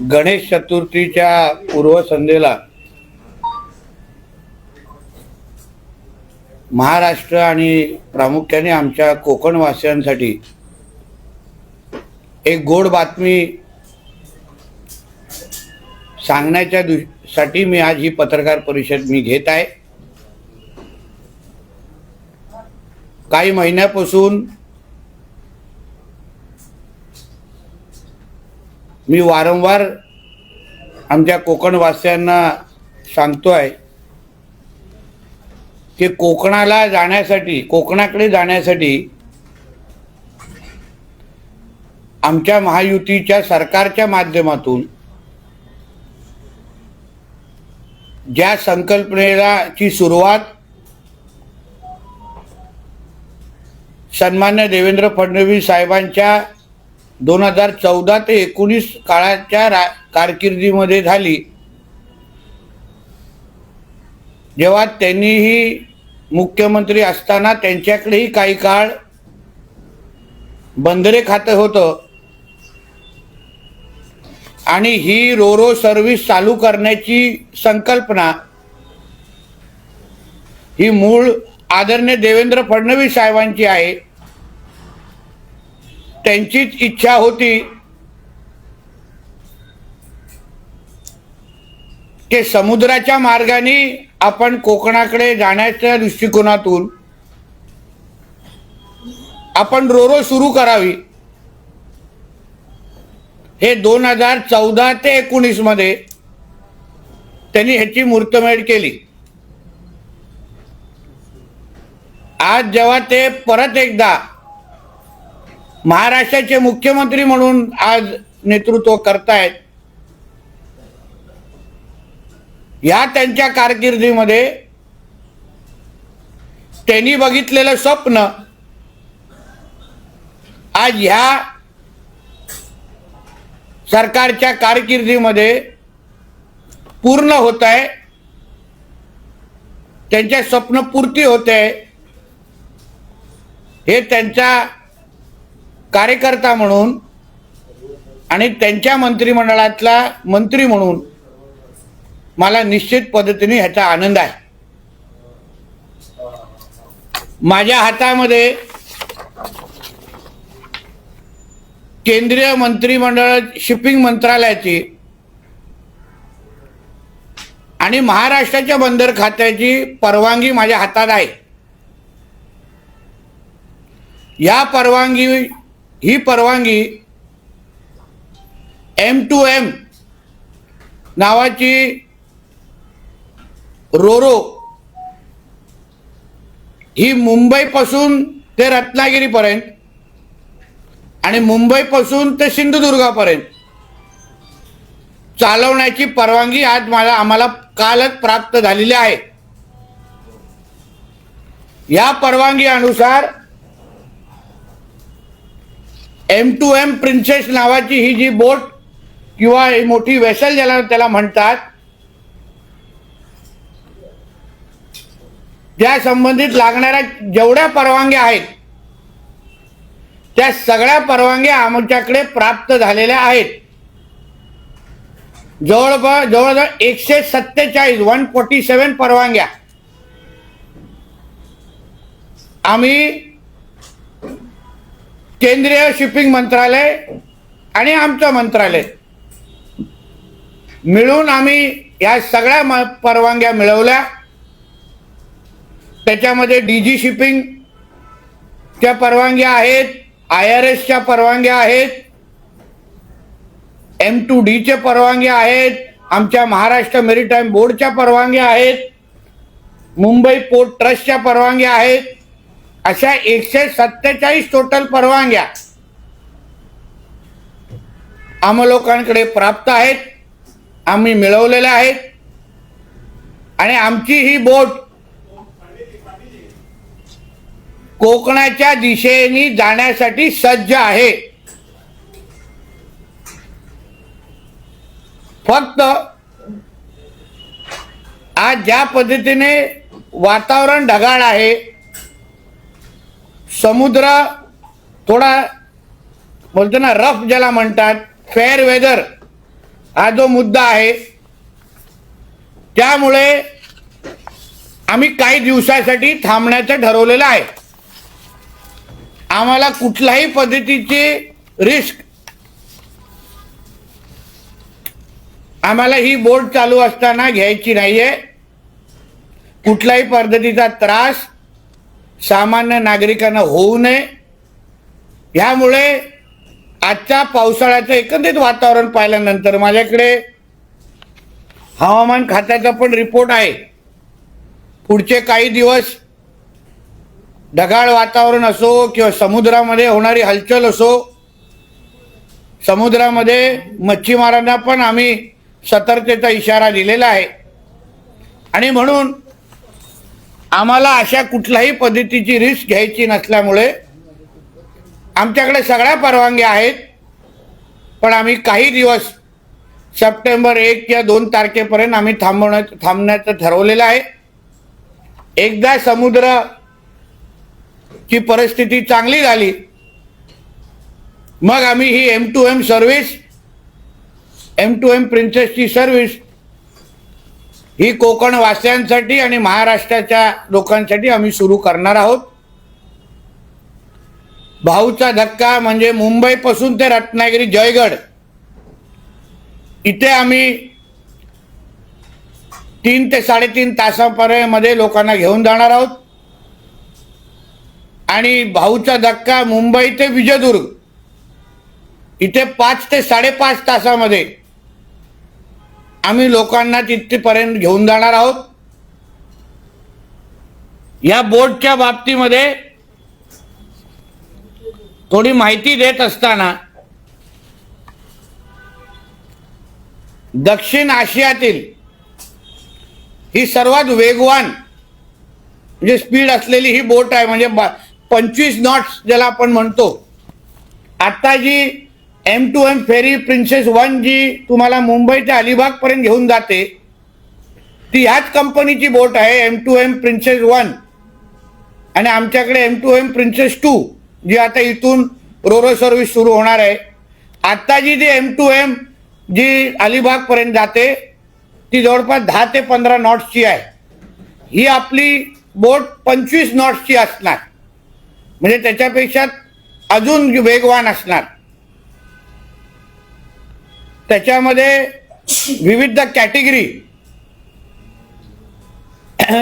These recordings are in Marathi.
गणेश चतुर्थीच्या पूर्वसंध्येला महाराष्ट्र आणि प्रामुख्याने आमच्या कोकणवासियांसाठी एक गोड बातमी सांगण्याच्या दु साठी मी आज ही पत्रकार परिषद मी घेत आहे. काही महिन्यापासून मी वारंवार आमच्या कोकणवासियांना सांगतो आहे की कोकणाला जाण्यासाठी कोकणाकडे जाण्यासाठी आमच्या महायुतीच्या सरकारच्या माध्यमातून ज्या संकल्पनेलाची सुरुवात सन्मान्य देवेंद्र फडणवीस साहेबांच्या दोन हजार चौदा ते एकोणीस काळाच्या रा कारकिर्दीमध्ये झाली. जेव्हा त्यांनीही मुख्यमंत्री असताना त्यांच्याकडेही काही काळ बंदरे खातं होतं. आणि ही रोरो सर्व्हिस चालू करण्याची संकल्पना ही मूळ आदरणीय देवेंद्र फडणवीस साहेबांची आहे. त्यांचीच इच्छा होती की समुद्राच्या मार्गाने आपण कोकणाकडे जाण्याच्या दृष्टिकोनातून आपण रोरो सुरू करावी. हे दोन हजार चौदा ते एकोणीसमध्ये त्यांनी ह्याची मूर्तमेढ केली. आज जेव्हा ते परत एकदा महाराष्ट्राचे मुख्यमंत्री म्हणून आज नेतृत्व करतायत. या त्यांच्या कारकिर्दीमध्ये त्यांनी बघितलेलं स्वप्न आज ह्या सरकारच्या कारकिर्दीमध्ये पूर्ण होत आहे त्यांच्या स्वप्नपूर्ती होते हे त्यांचा कार्यकर्ता म्हणून आणि त्यांच्या मंत्रिमंडळातला मंत्री म्हणून मला निश्चित पद्धतीने ह्याचा आनंद आहे. माझ्या हातामध्ये केंद्रीय मंत्रिमंडळ शिपिंग मंत्रालयाची आणि महाराष्ट्राच्या बंदर खात्याची परवानगी माझ्या हातात आहे. या परवानगी ही परवानगी एम टू एम नावाची रोरो ही मुंबईपासून ते रत्नागिरीपर्यंत आणि मुंबईपासून ते सिंधुदुर्गापर्यंत चालवण्याची परवानगी आज मला आम्हाला कालच प्राप्त झालेली आहे. या परवानगी अनुसार एम टू एम प्रिन्सेस नावाची ही जी बोट किंवा ही मोठी वेसल ज्याला त्याला म्हणतात त्या संबंधित लागणाऱ्या जेवढ्या परवानग्या आहेत त्या सगळ्या परवानग्या आमच्याकडे प्राप्त झालेल्या आहेत. जवळपास जवळजवळ एकशे सत्तेचाळीस वन फोर्टी सेवन परवानग्या. आम्ही केंद्रीय शिपिंग मंत्रालय आणि आमचं मंत्रालय. मिळून आम्ही या सगळ्या म- परवानग्या मिळवल्या. त्याच्यामध्ये डी जी शिपिंगच्या परवानग्या आहेत आय आर एसच्या परवानग्या आहेत एम टू डीचे परवानग्या आहेत आमच्या महाराष्ट्र मेरीटाईम बोर्डच्या परवानग्या आहेत मुंबई पोर्ट ट्रस्टच्या परवानग्या आहेत अशा एकशे सत्तेचाळीस टोटल परवानग्या आम लोकांकडे प्राप्त आहेत. आम्ही मिळवलेल्या आहेत. आणि आमची ही बोट कोकणाच्या दिशेने जाण्यासाठी सज्ज आहे. फक्त आज ज्या पद्धतीने वातावरण ढगाळ आहे समुद्र थोडा बोलतो ना रफ ज्याला म्हणतात फेअर वेदर हा जो मुद्दा आहे त्यामुळे आम्ही काही दिवसासाठी थांबण्याचं ठरवलेलं आहे. आम्हाला कुठल्याही पद्धतीची रिस्क आम्हाला ही बोट चालू असताना घ्यायची नाहीये. कुठल्याही पद्धतीचा त्रास सामान्य नागरिकांना होऊ नये. यामुळे आजच्या पावसाळ्याचं एकंदरीत वातावरण पाहिल्यानंतर माझ्याकडे हवामान खात्याचा पण रिपोर्ट आहे. पुढचे काही दिवस ढगाळ वातावरण असो किंवा समुद्रामध्ये होणारी हलचल असो समुद्रामध्ये मच्छीमारांना पण आम्ही सतर्कतेचा इशारा दिलेला आहे. आणि म्हणून आम्हाला अशा कुठल्याही पद्धतीची रिस्क घ्यायची नसल्यामुळे आमच्याकडे सगळ्या परवानग्या आहेत. पण आम्ही काही दिवस सप्टेंबर एक किंवा दोन तारखेपर्यंत आम्ही थांबवण्या थांबण्याचं ठरवलेलं आहे. एकदा समुद्र ची परिस्थिती चांगली झाली मग आम्ही ही M two M service M two M प्रिन्सेसची service ही कोकण वासियांसाठी आणि महाराष्ट्राच्या लोकांसाठी आम्ही सुरू करणार आहोत. भाऊचा धक्का म्हणजे मुंबईपासून ते रत्नागिरी जयगड. इथे आम्ही तीन ते साडेतीन तासापर्यंतमध्ये लोकांना घेऊन जाणार आहोत. आणि भाऊचा धक्का मुंबई ते विजयदुर्ग. इथे पाच ते साडेपाच तासामध्ये आम्ही लोकांना तिथपर्यंत घेऊन जाणार आहोत. या बोटच्या बाबतीमध्ये थोडी माहिती देत असताना दक्षिण आशियातील ही सर्वात वेगवान म्हणजे स्पीड असलेली ही बोट आहे म्हणजे पंचवीस नॉट्स ज्याला आपण म्हणतो. आता जी M two M ferry princess one जी तुम्हाला मुंबई ते अलिबाग पर्यंत घेऊन जाते. ती ह्याच कंपनीची बोट आहे M two M princess one आणि आमच्याकडे M two M princess two जी आता इथून रोरो सर्व्हिस सुरू होणार आहे. आत्ता जी ती एम टू एम जी अलिबाग पर्यंत जाते ती जवळपास दहा ते पंधरा नॉट्सची आहे. ही आपली बोट पंचवीस नॉट्सची असणार. म्हणजे त्याच्यापेक्षा अजून वेगवान असणार. त्याच्यामध्ये विविध कॅटेगरी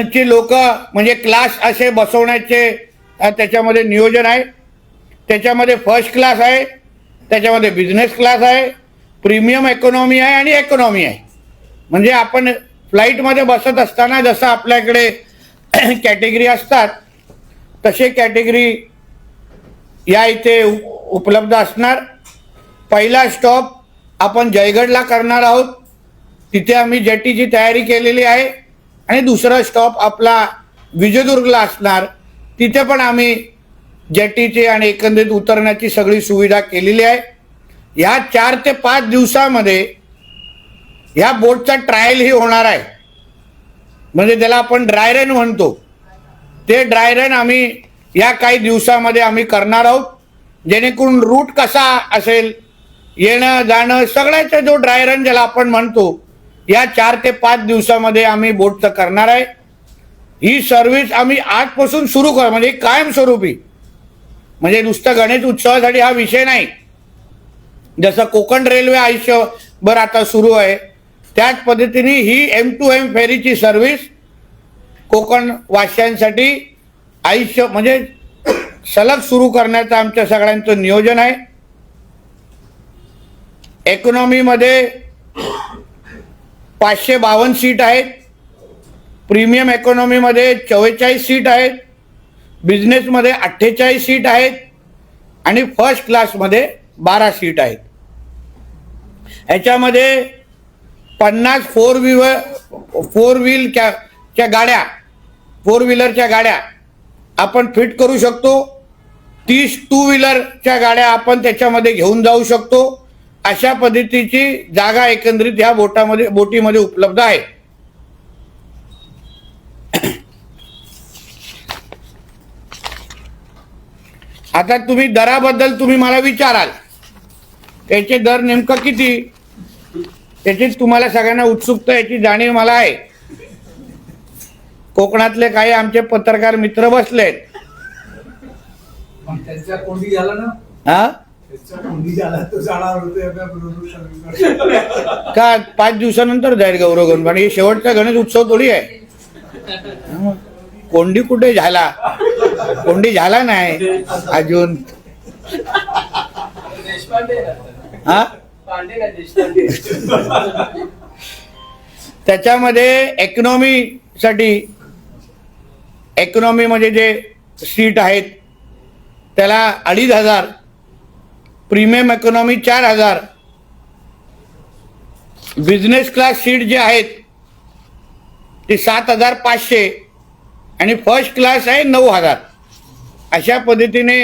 ची लोक म्हणजे क्लास असे बसवण्याचे त्याच्यामध्ये नियोजन आहे. त्याच्यामध्ये फर्स्ट क्लास आहे. त्याच्यामध्ये बिझनेस क्लास आहे. प्रीमियम इकॉनॉमी आहे आणि इकॉनॉमी आहे. म्हणजे आपण फ्लाईटमध्ये बसत असताना जसं आपल्याकडे कॅटेगरी असतात तसे कॅटेगरी या इथे उ- उपलब्ध असणार. पहिला स्टॉप आपण जयगडला करणार आहोत. तिथे आम्ही जेटीची तयारी केलेली आहे. आणि दुसरा स्टॉप आपला विजयदुर्गला असणार. तिथे पण आम्ही जेटीची आणि एकंदरीत उतरण्याची सगळी सुविधा केलेली आहे. ह्या चार ते पाच दिवसामध्ये ह्या बोटचा ट्रायलही होणार आहे. म्हणजे त्याला आपण ड्राय रन म्हणतो. ते ड्राय रन आम्ही या काही दिवसामध्ये आम्ही करणार आहोत. जेणेकरून रूट कसा असेल येणं जाणं सगळ्याचा जो ड्राय रन ज्याला आपण म्हणतो या चार ते पाच दिवसामध्ये आम्ही बोटचं करणार आहे. ही सर्व्हिस आम्ही आजपासून सुरू कर म्हणजे कायमस्वरूपी. म्हणजे नुसतं गणेश उत्सवासाठी हा विषय नाही. जसं कोकण रेल्वे आयुष्यभर आता सुरू आहे त्याच पद्धतीने ही एम टू एम फेरीची सर्व्हिस कोकण वासियांसाठी आयुष्य म्हणजे सलग सुरू करण्याचं आमच्या सगळ्यांचं नियोजन आहे. इकॉनॉमीमध्ये पाचशे बावन्न सीट आहेत. प्रीमियम इकॉनॉमीमध्ये चव्वेचाळीस सीट आहेत. बिझनेसमध्ये अठ्ठेचाळीस सीट आहेत. आणि फर्स्ट क्लासमध्ये बारा सीट आहेत. ह्याच्यामध्ये पन्नास फोर व्हीलर फोर व्हीलच्या च्या गाड्या फोर व्हीलरच्या गाड्या आपण फिट करू शकतो. तीस टू व्हीलरच्या गाड्या आपण त्याच्यामध्ये घेऊन जाऊ शकतो. अशा पद्धतीची जागा एकंदरीत या बोटामध्ये बोटीमध्ये उपलब्ध आहे. आता तुम्ही दराबद्दल तुम्ही मला विचाराल. याचे दर नेमकं किती? त्याची तुम्हाला सगळ्यांना उत्सुकता याची जाणीव मला आहे. कोकणातले काही आमचे पत्रकार मित्र बसलेत. पण त्यांच्या कोंडी झाला ना. हा? त्यांच्या कोंडी झाला तो जाणार होते आता बरोबर सगळीकडे. का? पाच दिवसानंतर जाईल गौरव गणपण हे शेवटचा गणेश उत्सव थोडी आहे. हं. कोंडी कुठे झाला? कोंडी झाला नाही अजून. हा? पांडे का देशपांडे? त्याच्यामध्ये economy मध्ये जे सीट आहेत त्याला अडीच हजार प्रीमियम इकॉनॉमी चार हजार. बिझनेस क्लास सीट जे आहेत ते सात हजार पाचशे आणि फर्स्ट क्लास आहे नऊ हजार. अशा पद्धतीने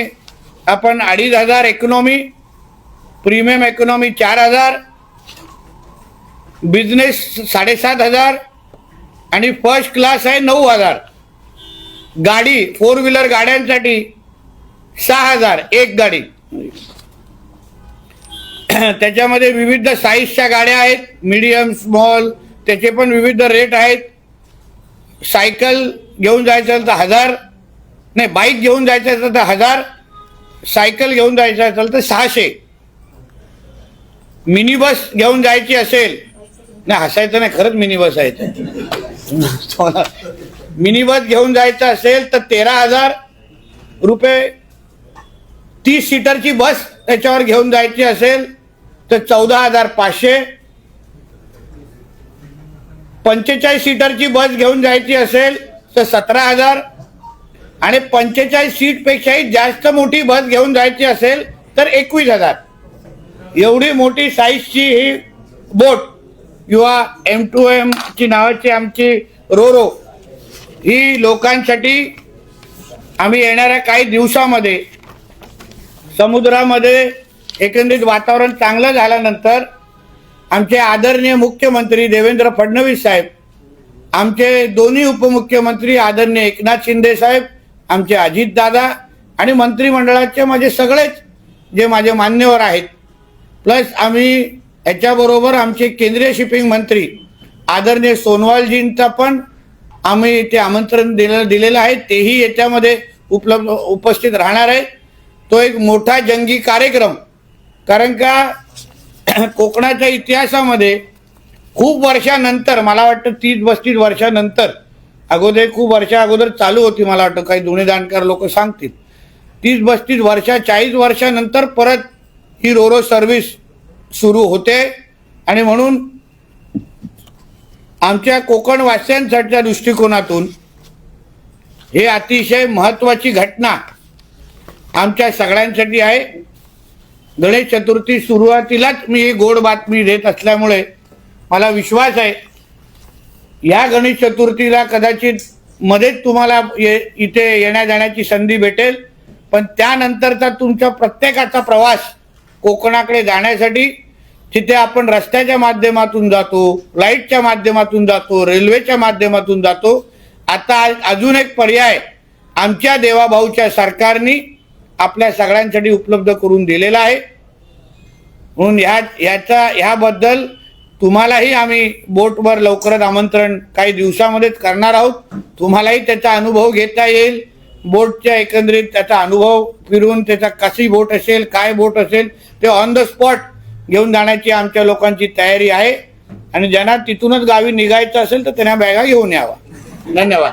आपण अडीच हजार इकॉनॉमी प्रीमियम इकॉनॉमी चार हजार बिझनेस साडेसात हजार आणि फर्स्ट क्लास आहे नऊ हजार. गाडी फोर व्हीलर गाड्यांसाठी सहा हजार एक गाडी. त्याच्यामध्ये विविध साईजच्या गाड्या आहेत. मीडियम स्मॉल त्याचे पण विविध रेट आहेत. सायकल घेऊन जायचं असेल तर हजार. नाही बाईक घेऊन जायचं असेल तर हजार. सायकल घेऊन जायचं असेल तर सहाशे. मिनी बस घेऊन जायची असेल. नाही हसायचं नाही खरंच मिनी बस आहे ते. मिनी बस घेऊन जायचं असेल तर तेरा हजार रुपये. तीस सीटरची बस त्याच्यावर घेऊन जायची असेल. तर चौदा हजार पाचशे पंचेचाळीस सीटरची बस घेऊन जायची असेल तर सतरा हजार. आणि पंचेचाळीस सीटपेक्षाही जास्त मोठी बस घेऊन जायची असेल तर एकवीस हजार. एवढी मोठी साईजची ही बोट किंवा एम टू एम ची नावाची आमची रोरो ही लोकांसाठी आम्ही येणाऱ्या काही दिवसामध्ये समुद्रामध्ये एकंदरीत वातावरण चांगलं झाल्यानंतर आमचे आदरणीय मुख्यमंत्री देवेंद्र फडणवीस साहेब आमचे दोन्ही उपमुख्यमंत्री आदरणीय एकनाथ शिंदे साहेब आमचे अजितदादा आणि मंत्रिमंडळाचे माझे सगळेच जे माझे मान्यवर आहेत. प्लस आम्ही याच्याबरोबर आमचे केंद्रीय शिपिंग मंत्री आदरणीय सोनवालजींचा पण आम्ही ते आमंत्रण दिलं दिलेलं आहे. तेही याच्यामध्ये उपलब्ध उपस्थित राहणार आहे. तो एक मोठा जंगी कार्यक्रम कारण का कोकणाच्या इतिहासामध्ये खूप वर्षानंतर मला वाटतं तीस पस्तीस वर्षानंतर अगोदर खूप वर्षा अगोदर चालू होती मला वाटतं काही जुने जाणकार लोक सांगतील. तीस पस्तीस वर्षा चाळीस वर्षानंतर परत ही रोरो सर्व्हिस सुरू होते. आणि म्हणून आमच्या कोकणवासियांसाठीच्या दृष्टिकोनातून हे अतिशय महत्वाची घटना आमच्या सगळ्यांसाठी आहे. गणेश चतुर्थी सुरुवातीलाच मी ही गोड बातमी देत असल्यामुळे मला विश्वास आहे. या गणेश चतुर्थीला कदाचित मध्येच तुम्हाला ये इथे येण्या जाण्याची संधी भेटेल. पण त्यानंतरचा तुमचा प्रत्येकाचा प्रवास कोकणाकडे जाण्यासाठी तिथे आपण रस्त्याच्या माध्यमातून जातो लाईटच्या माध्यमातून जातो रेल्वेच्या माध्यमातून जातो. आता अजून एक पर्याय आमच्या देवाभाऊच्या सरकारनी आपल्या सगळ्यांसाठी उपलब्ध करून दिलेला आहे. म्हणून ह्या ह्याचा ह्याबद्दल तुम्हालाही आम्ही बोटवर लवकरच आमंत्रण काही दिवसामध्येच करणार आहोत. तुम्हालाही त्याचा अनुभव घेता येईल. बोटच्या एकंदरीत त्याचा अनुभव फिरून त्याचा कशी बोट असेल काय बोट असेल ते ऑन द स्पॉट घेऊन जाण्याची आमच्या लोकांची तयारी आहे. आणि ज्यांना तिथूनच गावी निघायचं असेल तर त्यांना बॅगा घेऊन यावा. धन्यवाद.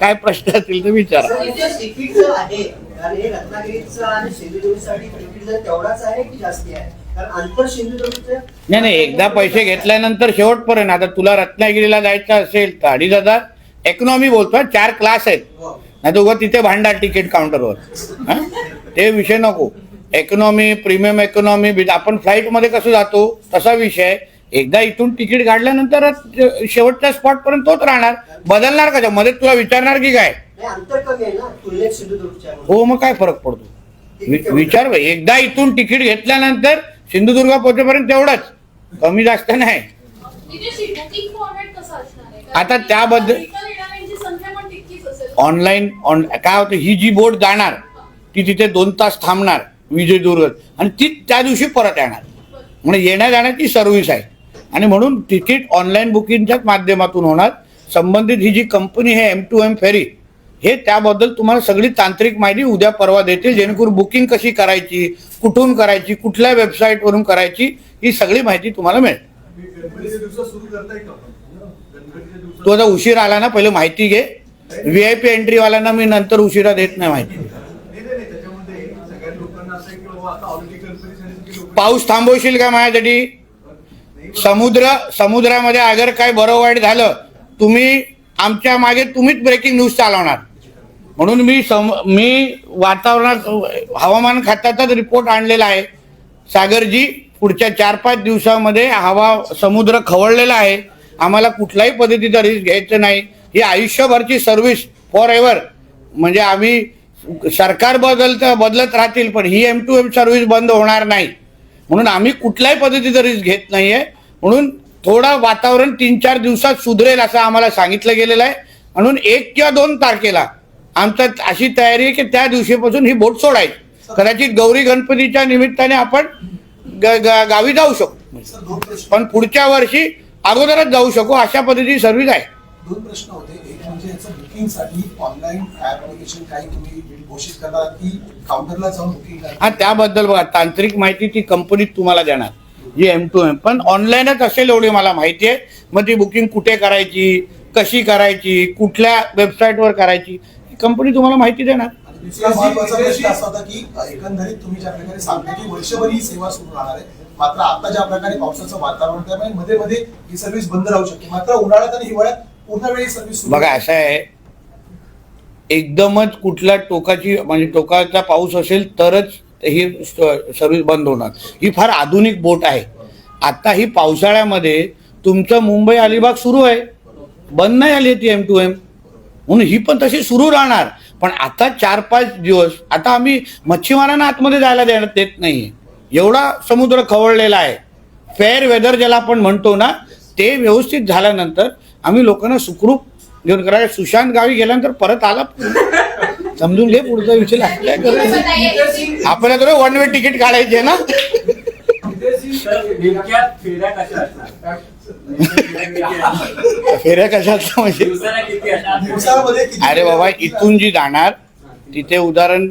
काय प्रश्न असतील तर विचारा. कारण हे रत्नागिरीचं आणि सिंधुदुर्गसाठी जर तेवढाच आहे की जास्ती आहे? कारण आंतर सिंधुदुर्गचं नाही नाही एकदा पैसे घेतल्यानंतर शेवटपर्यंत आता तुला रत्नागिरीला जायचं असेल तर अडीच हजार. इकॉनॉमी बोलतोय चार क्लास आहेत. हो. नाही तर तिथे भांडार तिकीट काउंटरवर? ते विषय नको. इकॉनॉमी प्रीमियम इकॉनॉमी आपण फ्लाईटमध्ये कसं जातो? तसा विषय. एकदा इथून तिकीट काढल्यानंतर शेवटच्या स्पॉट पर्यंत तोच राहणार. बदलणार का मध्ये तुला विचारणार की काय? अंतर कमी आहे ना. तुलनेत सिंधुदुर्गच्या हो मग काय फरक पडतो? वि- विचार बघ, एकदा इथून तिकीट घेतल्यानंतर सिंधुदुर्ग पोहोचेपर्यंत तेवढंच. कमी जास्त नाही. तिथे बुकिंग फॉर्मॅट कसा असणार आहे? आता त्याबद्दल- Vehicle येणाऱ्यांची संख्या पण तितकीच असेल. ऑनलाईन ऑन काय होतं ही जी बोट जाणार ती तिथे दोन तास थांबणार विजयदुर्ग. आणि ती त्या दिवशी परत येणार. म्हणजे येण्या जाण्याची सर्व्हिस आहे. आणि म्हणून तिकीट ऑनलाईन बुकिंगच्याच माध्यमातून होणार. संबंधित ही जी कंपनी आहे एम टू एम फेरी हे त्याबद्दल तुम्हाला सगळी तांत्रिक माहिती उद्या परवा देतील. जेणेकरून बुकिंग कशी करायची कुठून करायची कुठल्या वेबसाईटवरून करायची ही सगळी माहिती तुम्हाला मिळेल. तो तू आता उशीर आला ना पहिले माहिती घे. व्ही आय पी एंट्रीवाल्यांना मी नंतर उशिरा देत नाही माहिती. पाऊस थांबवशील का माझ्यासाठी समुद्र समुद्रामध्ये अगर काय बरं वाईट झालं तुम्ही आमच्या मागे तुम्हीच ब्रेकिंग न्यूज चालवणार. म्हणून मी सम मी वातावरणात हवामान खात्याचाच रिपोर्ट आणलेला आहे. सागरजी पुढच्या चार पाच दिवसामध्ये हवा समुद्र खवळलेला आहे. आम्हाला कुठल्याही पद्धतीचा रिस्क घ्यायचं नाही. ही आयुष्यभरची सर्व्हिस फॉर एव्हर म्हणजे आम्ही सरकार बदलत बदलत राहतील पण ही एम टू एम सर्व्हिस बंद होणार नाही. म्हणून आम्ही कुठल्याही पद्धतीचं रिस्क घेत नाही आहे म्हणून थोडं वातावरण तीन चार दिवसात सुधरेल असं आम्हाला सांगितलं गेलेलं आहे. म्हणून एक किंवा दोन तारखेला आमचा अशी तयारी आहे की त्या दिवशीपासून ही बोट सोडायची. कदाचित गौरी गणपतीच्या निमित्ताने आपण गावी जाऊ प्रश्न पण पुढच्या वर्षी अगोदरच जाऊ शकू अशा पद्धतीची सर्व्हिस आहे. दोन प्रश्न होते. एक म्हणजे याचं बुकिंगसाठी ऑनलाईन ऍप्लिकेशन काही तुम्ही घोषित करणार की काउंटरला जाऊन बुकिंग हा त्याबद्दल बघा तांत्रिक माहिती ती कंपनीत तुम्हाला देणार. जी एम टू एम पण ऑनलाईनच असेल एवढी मला माहिती आहे. मग ती बुकिंग कुठे करायची कशी करायची कुठल्या वेबसाईटवर करायची? कंपनी तुम्हाला माहिती देणार. आणि दुसरा महत्त्वाचा प्रश्न असा होता की अ, एकंदरीत तुम्ही ज्या प्रकारे सांगता की वर्षभर ही सेवा सुरू राहणार आहे. मात्र आता ज्या प्रकारे पावसाचं वातावरण त्यामुळे मध्ये मध्ये ही सर्व्हिस बंद राहू शकते. मात्र उन्हाळ्यात आणि हिवाळ्यात पूर्ण वेळी सर्व्हिस सुरू बघा असं आहे. एकदमच कुठल्या टोकाची म्हणजे टोकाचा पाऊस असेल तरच ही सर्व्हिस बंद होणार. ही फार आधुनिक बोट आहे. आता ही पावसाळ्यामध्ये तुमचं मुंबई अलिबाग सुरू आहे. बंद नाही आली ती एम टू एम म्हणून ही पण तशी सुरू राहणार. पण आता चार पाच दिवस आता आम्ही मच्छीमारांना आतमध्ये जायला देण्यात देत नाही. एवढा समुद्र खवळलेला आहे. फेअर वेदर ज्याला आपण म्हणतो ना ते व्यवस्थित झाल्यानंतर आम्ही लोकांना सुखरूप घेऊन करायला सुशांत गावी गेल्यानंतर परत आला समजून घे पुढचा विषय आपल्या आपल्याकडे वन वे तिकीट काढायचे ना. फेऱ्या कशा असणार फेऱ्या कशा असतात म्हणजे अरे बाबा इथून जी जाणार तिथे उदाहरण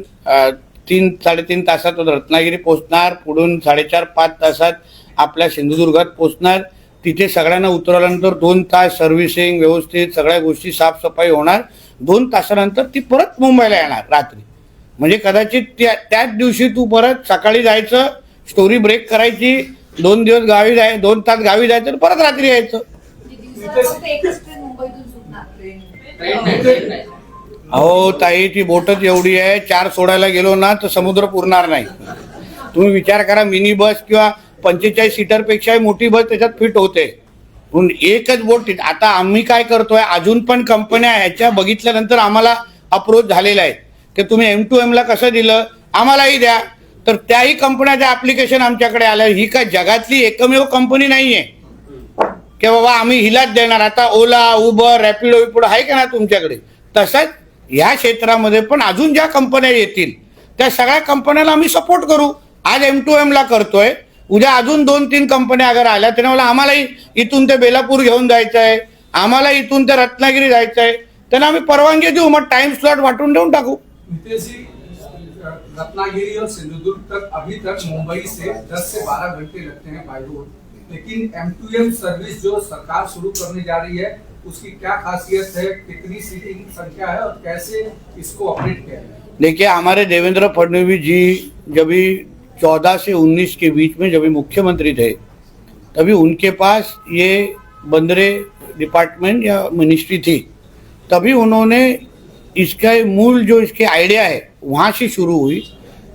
तीन साडेतीन तासात रत्नागिरी पोहोचणार पुढून साडेचार पाच तासात आपल्या सिंधुदुर्गात पोहोचणार. तिथे सगळ्यांना उतरवल्यानंतर दोन तास सर्व्हिसिंग व्यवस्थित सगळ्या गोष्टी साफसफाई होणार. दोन तासानंतर ती परत मुंबईला येणार रात्री. म्हणजे कदाचित त्या त्याच दिवशी तू परत सकाळी जायचं स्टोरी ब्रेक करायची दोन दिवस गावी जाय दोन तास गावी जायचं आणि परत रात्री यायचं. नाही अहो ताई ती बोटच एवढी आहे चार सोडायला गेलो ना तर समुद्र पुरणार नाही. तुम्ही विचार करा मिनी बस किंवा पंचेचाळीस सीटरपेक्षा मोठी बस त्याच्यात फिट होते. म्हणून एकच बोट आता आम्ही काय करतोय अजून पण कंपन्या ह्याच्या बघितल्यानंतर आम्हाला अप्रोच झालेला आहे. की तुम्ही एम टू एमला कसं दिलं आम्हालाही द्या. तर त्याही कंपन्याचं ऍप्लिकेशन आमच्याकडे आलं. ही काय जगातली एकमेव कंपनी नाहीये. की बाबा आम्ही हिलाच देणार. आता ओला उबर रॅपिडो विपिडो आहे का ना तुमच्याकडे? तसंच ह्या क्षेत्रामध्ये पण अजून ज्या कंपन्या येतील त्या सगळ्या कंपन्याला आम्ही सपोर्ट करू. आज एम टू एम ला करतोय. उद्या अजून दोन तीन कंपन्या अगर आल्या त्याने मला आम्हालाही इथून ते बेलापूर घेऊन जायचं आहे आम्हाला इथून ते रत्नागिरी जायचं आहे त्यांना आम्ही परवानगी देऊ मग टाइम स्लॉट वाटून देऊन टाकू. रत्नागिरी और सिंधुदुर्ग तक अभी तक मुंबई से 10 से 12 घंटे लगते हैं बाई रोड लेकिन एम टू एम सर्विस जो सरकार शुरू करने जा रही है, उसकी क्या खासियत है, कितनी सीटिंग संख्या है और कैसे इसको ऑपरेट किया है देखिए, हमारे देवेंद्र फडणवीस जी जब भी चौदह से उन्नीस के बीच में जब मुख्यमंत्री थे, तभी उनके पास ये बंदरे डिपार्टमेंट या मिनिस्ट्री थी। तभी उन्होंने इसका मूल जो इसके आइडिया है वहाँ से शुरू हुई।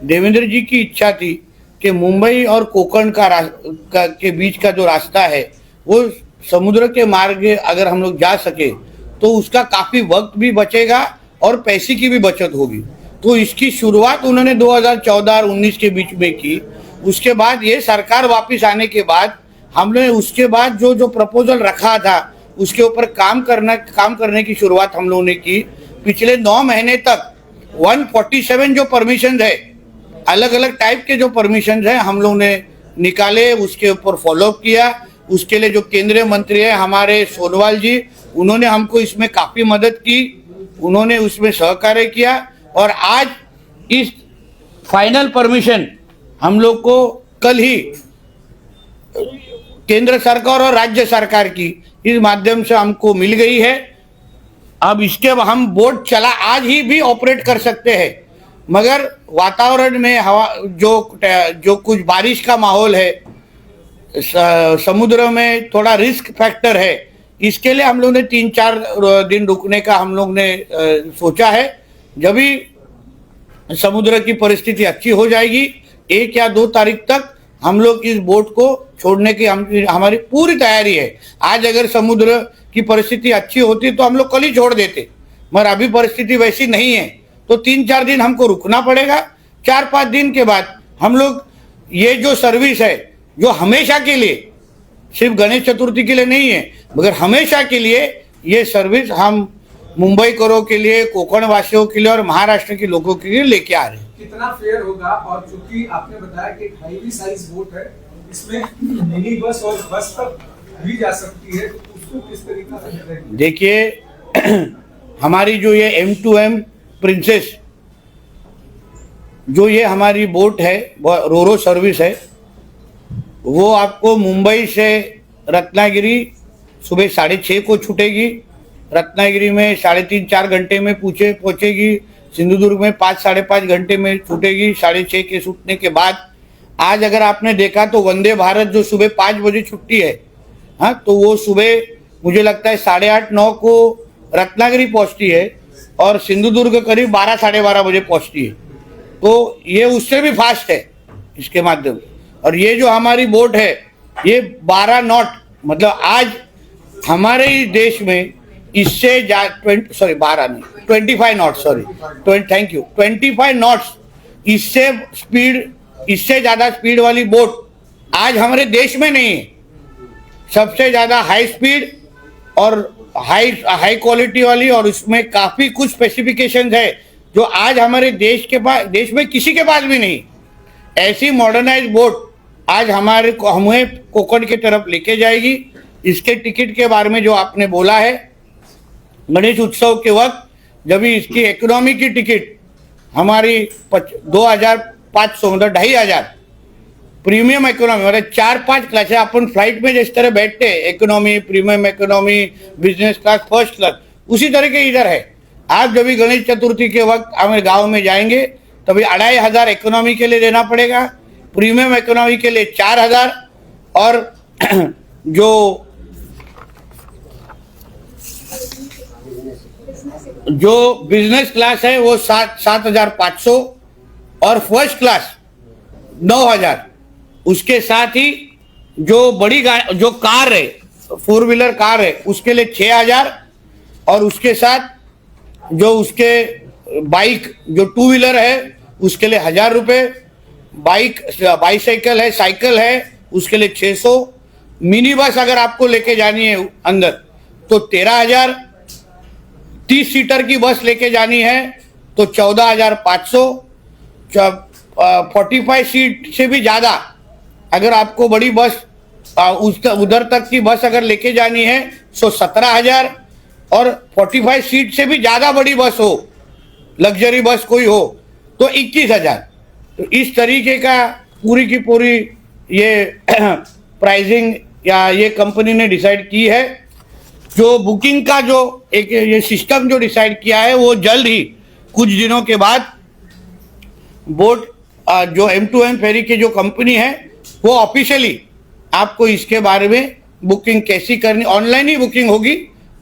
देवेंद्र जी की इच्छा थी कि मुंबई और कोकण का, का के बीच का जो रास्ता है वो समुद्र के मार्ग अगर हम लोग जा सके तो उसका काफ़ी वक्त भी बचेगा और पैसे की भी बचत होगी। तो इसकी शुरुआत उन्होंने 2014 और 19 के बीच में की। उसके बाद ये सरकार वापस आने के बाद हमने उसके बाद जो जो प्रपोजल रखा था उसके ऊपर काम करना काम करने की शुरुआत हम लोगों ने की। पिछले नौ महीने तक 147 जो परमिशन है अलग अलग टाइप के जो परमिशन है, हम लोग ने निकाले, उसके ऊपर फॉलोअप किया। उसके लिए जो केंद्रीय मंत्री है, हमारे सोनवाल जी, उन्होंने हमको इसमें काफ़ी मदद की। उन्होंने उसमें सहकार्य किया। और आज इस फाइनल परमिशन हम लोग को कल ही केंद्र सरकार और राज्य सरकार की इस माध्यम से हमको मिल गई है। अब इसके हम बोट चला, आज ही भी ऑपरेट कर सकते हैं। मगर वातावरण में हवा, जो जो कुछ बारिश का माहौल है समुद्र में थोड़ा रिस्क फैक्टर है। इसके लिए हम लोग ने तीन, चार दिन रुकने का हम लोग ने सोचा है। जब भी समुद्र की परिस्थिति अच्छी हो जाएगी, एक या दो तारीख तक हम लोग इस बोट को छोड़ने की हम, हमारी पूरी तैयारी है। आज अगर समुद्र की परिस्थिति अच्छी होती तो हम लोग कल ही छोड़ देते। मगर अभी परिस्थिति वैसी नहीं है। तो तीन चार दिन हमको रुकना पड़ेगा। चार पाँच दिन के बाद हम लोग ये जो सर्विस है, जो हमेशा के लिए, सिर्फ़ गणेश चतुर्थी के लिए नहीं है, मगर हमेशा के लिए ये सर्विस हम मुंबई करो के लिए कोकण वासियों के लिए और महाराष्ट्र के लोगों के लिए लेके आ रहे हैं। कितना फेयर होगा? और चूँकि आपने बताया कि हाईली साइज़ बोट है, इसमें मिनी बस और बस तक भी जा सकती है तो उसको किस तरीके से देखिए, हमारी जो ये एम टू एम प्रिंसेस जो ये हमारी बोट है रोरो सर्विस है, वो आपको मुंबई से रत्नागिरी सुबह साढ़े छः को छूटेगी। रत्नागिरी में साढ़े तीन चार घंटे में पूछे, पहुंचेगी। सिंधुदुर्ग में पाँच, साढ़े पाँच घंटे में छूटेगी, साढ़े छः के छूटने के बाद। आज अगर आपने देखा तो वंदे भारत जो सुबह पाँच बजे छुट्टी है हाँ तो वो सुबह मुझे लगता है साढ़े आठ, नौ को रत्नागिरी पहुँचती है और सिंधुदुर्ग करीब बारह, साढ़े बारह बजे पहुँचती है। तो ये उससे भी फास्ट है इसके माध्यम और ये जो हमारी बोट है, ये बारह नॉट मतलब आज हमारे ही देश में इससे ट्वेंटी सॉरी बारह नहीं twenty five knot sorry thank you twenty five knots इससे स्पीड इससे ज़्यादा स्पीड वाली बोट आज हमारे देश में नहीं है। सबसे ज़्यादा हाई स्पीड और हाई हाई क्वालिटी वाली और उसमें काफ़ी कुछ स्पेसिफिकेशन है, जो आज हमारे देश के पास देश में किसी के पास भी नहीं। ऐसी मॉडर्नाइज बोट आज हमारे को, हमें कोकण की तरफ़ लेके जाएगी। इसके टिकट के बारे में जो आपने बोला है, गणेश उत्सव के वक्त जब इसकी इकोनॉमी की टिकट हमारी दो हज़ार पाँच सौ मतलब ढाई हज़ार प्रीमियम इकोनॉमी मतलब चार पाँच क्लास है, अपन फ़्लाइट में जिस तरह बैठते हैं economy premium economy business class first class उसी तरह के इधर है। आप जब भी गणेश चतुर्थी के वक्त हमें गाँव में जाएँगे, तभी अढ़ाई हज़ार इकोनॉमी के लिए देना पड़ेगा प्रीमियम इकोनॉमी के लिए चार हज़ार, और जो जो बिज़नेस क्लास है, वो सात सात हज़ार पाँच सौ, और फ़र्स्ट क्लास नौ हज़ार। उसके साथ ही जो बड़ी जो कार है फोर व्हीलर कार है, उसके लिए छः हज़ार और उसके साथ जो उसके बाइक जो टू व्हीलर है, उसके लिए हज़ार रुपये बाइक बाईसाइकिल है साइकिल है, उसके लिए छः सौ। मिनी बस अगर आपको लेके जानी है अंदर तो तेरह हज़ार। तीस सीटर की बस लेके जानी है तो चौदह हज़ार पाँच सौ। फोर्टी फाइव सीट से भी ज़्यादा अगर आपको बड़ी बस उस उधर तक की बस अगर लेके जानी है तो सत्रह हज़ार और फोर्टी फाइव सीट से भी ज़्यादा बड़ी बस हो लग्जरी बस कोई हो तो इक्कीस हज़ार। तो इस तरीके का पूरी की पूरी ये प्राइसिंग या ये कंपनी ने डिसाइड की है। जो बुकिंग का जो एक ये सिस्टम जो डिसाइड किया है, वो जल्द ही कुछ दिनों के बाद बोट जो एम टू एम फेरी की जो कंपनी है वो ऑफिशियली आपको इसके बारे में बुकिंग कैसी करनी ऑनलाइन ही बुकिंग होगी।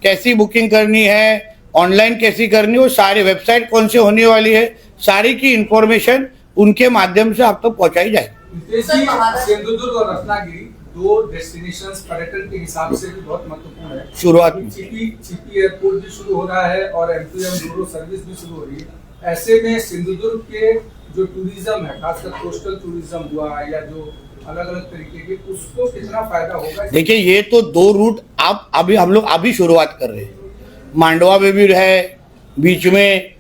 कैसी बुकिंग करनी है ऑनलाइन कैसी करनी वो सारी वेबसाइट कौन सी होने वाली है सारी की इंफॉर्मेशन उनके माध्यम से आप तक पहुंचाई जाए। रितेश सर, जी, महाराष्ट्र- सिंधुदुर्ग और रत्नागिरी दो डेस्टिनेशंस पर्यटन के हिसाब से भी बहुत महत्वपूर्ण है। शुरुआत में। चिपी चिपी एयरपोर्ट भी शुरू हो रहा है और M two M roro service भी शुरू हो रही है। ऐसे में सिंधुदुर्ग के जो टूरिज़्म है खासकर कोस्टल टूरिज़्म हुआ या जो अलग अलग तरीके के, उसको कितना फ़ायदा होगा? देखिए, ये तो दो रूट आप, अभी हम लोग अभी शुरुआत कर रहे हैं। मांडवा में भी है बीच में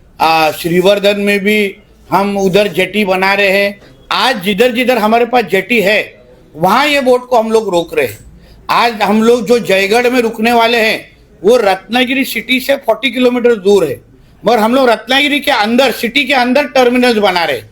श्रीवर्धन में भी हम उधर जेटी बना रहे हैं। आज जिधर जिधर हमारे पास जेटी है, वहाँ ये बोट को हम लोग रोक रहे हैं। आज हम लोग जो जयगढ़ में रुकने वाले हैं, वो रत्नागिरी सिटी से 40 किलोमीटर दूर है। मगर हम लोग रत्नागिरी के अंदर सिटी के अंदर टर्मिनल्स बना रहे हैं।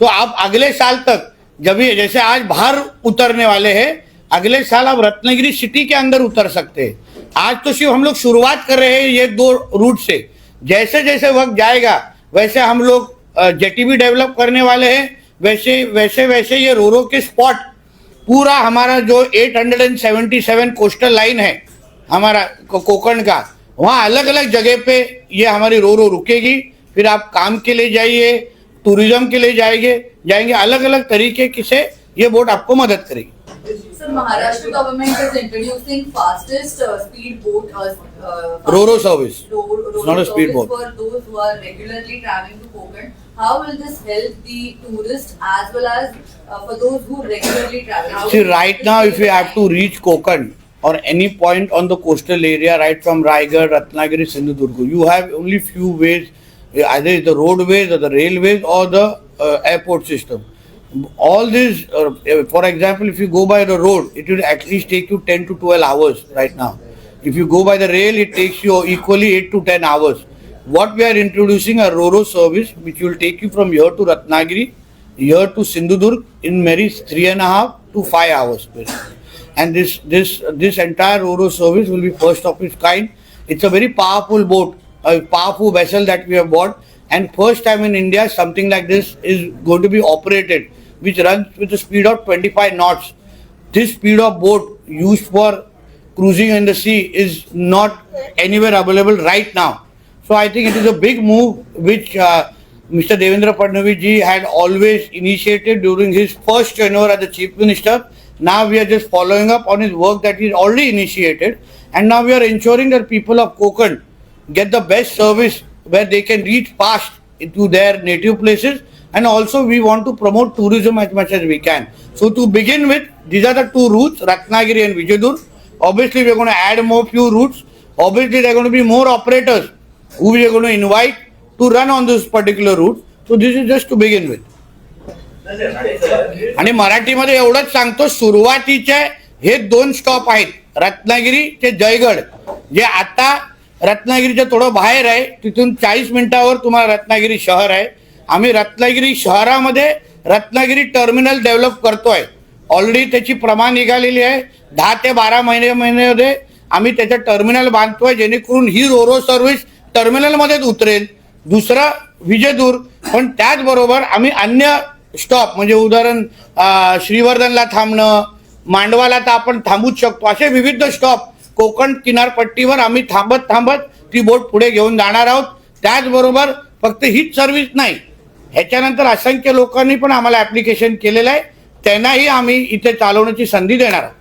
तो आप अगले साल तक जब ये जैसे आज बाहर उतरने वाले हैं, अगले साल आप रत्नागिरी सिटी के अंदर उतर सकते हैं। आज तो सिर्फ़ हम लोग शुरुआत कर रहे हैं ये दो रूट से। जैसे जैसे वक्त जाएगा, वैसे हम लोग जेटी भी डेवलप करने वाले हैं। वैसे वैसे वैसे ये रोरो के स्पॉट पूरा हमारा जो 877 कोस्टल लाइन है, हमारा कोकण का, वहाँ अलग अलग जगह पे ये हमारी रो रो रुकेगी। फिर आप काम के लिए जाइए टूरिज़्म के लिए जाएँगे जाएँगे अलग अलग तरीके से ये बोट आपको मदद करेगी। Maharashtra government is introducing fastest speed boat speed boat for regularly coastal area right from Raigad Ratnagiri Sindhudurg you have only few ways either the roadways or the railways or the uh, airport system. All these, uh, for example, if you go by the road, it will at least take you 10 to 12 hours right now. If you go by the rail, it takes you equally 8 to 10 hours. What we are introducing a Roro service, which will take you from here to Ratnagiri, here to Sindhudurg in maybe three and a half to five hours. And this this this entire Roro service will be first of its kind. It's a very powerful boat, a powerful vessel that we have bought, and first time in India something like this is going to be operated, which runs with a speed of 25 knots. This speed of boat used for cruising in the sea is not anywhere available right now. So I think it is a big move which uh, Mr. Devendra Fadnavis had always initiated during his first tenure as the chief minister. Now we are just following up on his work that he already initiated, and now we are ensuring that people of Konkan get the best service where they can reach fast to their native places, and also we want to promote tourism as much as we can. So to begin with, these are the two routes, Ratnagiri and Vijayadur. Obviously, we are going to add more few routes. Obviously, there are going to be more operators who we are going to invite to run on this particular route. So this is just to begin with. आणि मराठीमध्ये एवढंच सांगतो सुरुवातीचे हे दोन स्टॉप आहेत रत्नागिरी ते जयगड जे आता रत्नागिरीच्या थोडं बाहेर आहे. तिथून चाळीस मिनिटावर तुम्हाला रत्नागिरी शहर आहे. आम्ही रत्नागिरी शहरामध्ये रत्नागिरी टर्मिनल डेव्हलप करतोय. ऑलरेडी त्याची प्रमाण निघालेली आहे. दहा ते बारा महिने महिन्यामध्ये आम्ही त्याचं टर्मिनल बांधतोय जेणेकरून ही रोरो सर्व्हिस टर्मिनलमध्येच उतरेल. दुसरं विजयदूर पण त्याचबरोबर आम्ही अन्य स्टॉप म्हणजे उदाहरण श्रीवर्धनला थांबणं मांडवाला तर आपण थांबूच शकतो. असे विविध स्टॉप कोकण किनारपट्टीवर आम्ही थांबत थांबत ती बोट पुढे घेऊन जाणार आहोत. त्याचबरोबर फक्त हीच सर्व्हिस नाही ह्याच्यानंतर असंख्य लोकांनी पण आम्हाला ऍप्लिकेशन केलेलं आहे. त्यांनाही आम्ही इथे चालवण्याची संधी देणार आहोत.